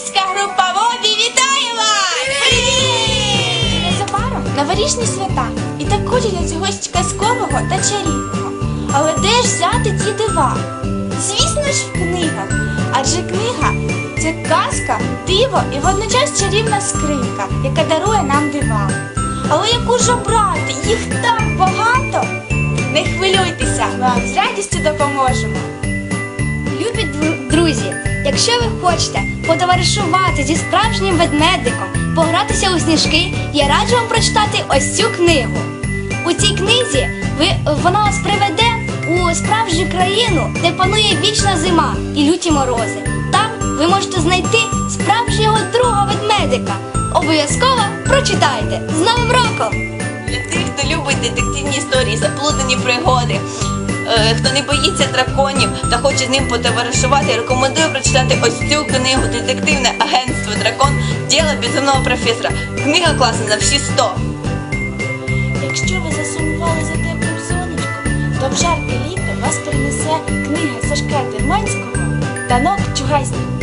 Волинська група Вобі вітає вас! Привіт! Незабаром новорічні свята і так хочеться чогось казкового та чарівного. Але де ж взяти ті дива? Звісно ж, в книгах. Адже книга це казка, диво і водночас чарівна скринька, яка дарує нам дива. Але яку ж обрати? Їх так багато. Не хвилюйтеся, ми вам з радістю допоможемо. Якщо ви хочете потоваришувати зі справжнім ведмедиком, погратися у сніжки, я раджу вам прочитати ось цю книгу. У цій книзі ви, вона вас приведе у справжню країну, де панує вічна зима і люті морози. Там ви можете знайти справжнього друга ведмедика. Обов'язково прочитайте з Новим роком! Для тих, хто любить детективні історії, заплутані пригоди, хто не боїться драконів та хоче з ним потоваришувати, рекомендую прочитати ось цю книгу Детективне агентство Дракон Діло безумного професора. Книга класна на всі 100. Якщо ви засумували за теплим сонечком, то в жарке літо вас принесе книга Сашка Дерманського «Танок Чугайський».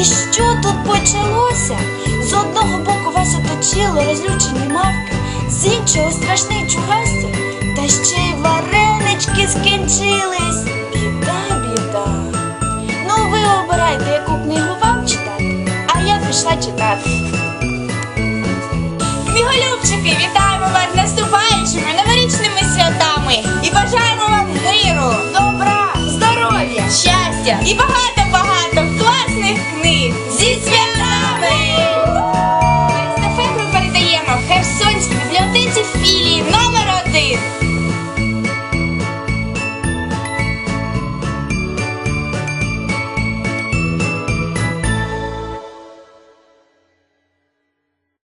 І що тут почалося? З одного боку вас оточили розлючені мавки, з іншого страшний чугайстер, та ще й варенички скінчились. Біда, біда. Ну, ви обирайте, яку книгу вам читати, а я пішла читати. Книголюбчики, вітаємо вас наступаючими новорічними святами і бажаємо вам миру, добра, здоров'я, щастя і багато